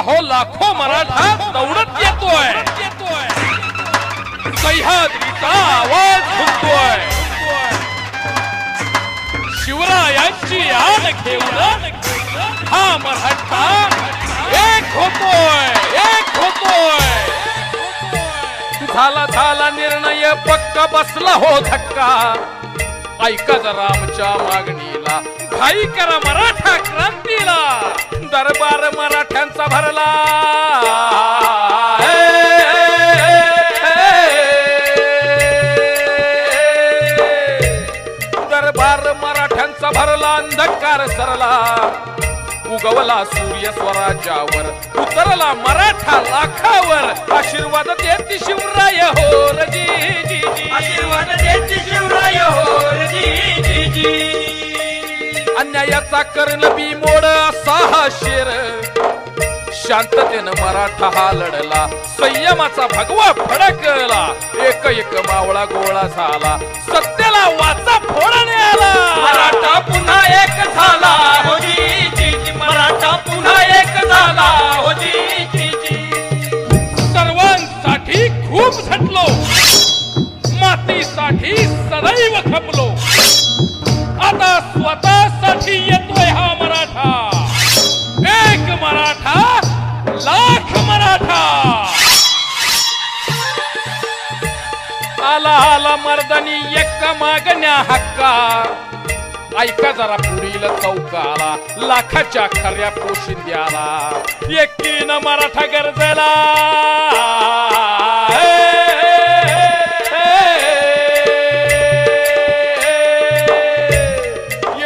अहो लाखो मराठा दौडत येतोय. सह्याद्रीचा आवाज घुमतोय शिवरायांची आण घेऊन हा मराठा एक होतोय एक होतोय. झाला झाला निर्णय पक्का बसला हो धक्का. ऐका जरा आमच्या मागणीला. घाई करा मराठा मराठ्यांचा भरला दरबार मराठ्यांचा भरला अंधकार सरला. उगवला सूर्य स्वराज्यावर उतरला मराठा लाखावर. आशीर्वाद देती शिवराय हो रजी जी जी. आशीर्वाद देते शिवराय हो जी जी जी. अन्यायाचा कर्ण बी मोड असा हा शेर. शांततेनं मराठा हा लढला. संयमाचा भगवा फडकला. एक एक मावळा गोळा झाला. सत्याला वाचा फोडणे आला मराठा पुन्हा एक झाला. हो जी जी जी. मराठा पुन्हा एक झाला. हो जी जी जी. सर्वांसाठी खूप झटलो. मातीसाठी सदैव खपलो. आता स्वतःसाठी लाल मर्दनी एक मागण्या हक्का. ऐका जरा पुढील चौकाला लाखाच्या खऱ्या पोशिंद्याला. एकीन मराठा गरजेला.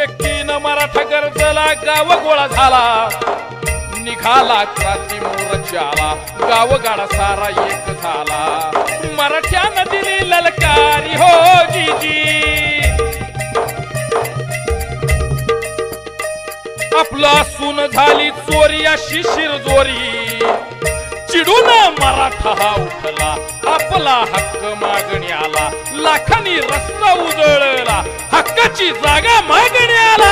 एकीन मराठा गरजेला गाव गोळा झाला. निघाला क्रांती मोर्चाला गावगाडा सारा एक झाला. मराठ्या नदीने ललकारी हो जीजी आपला सून झाली चोरी अशी शिरजोरी. चिडून मराठा हा उठला. आपला हक्क मागण्याला लाखांनी रस्ता उजळला. हक्काची जागा मागण्याला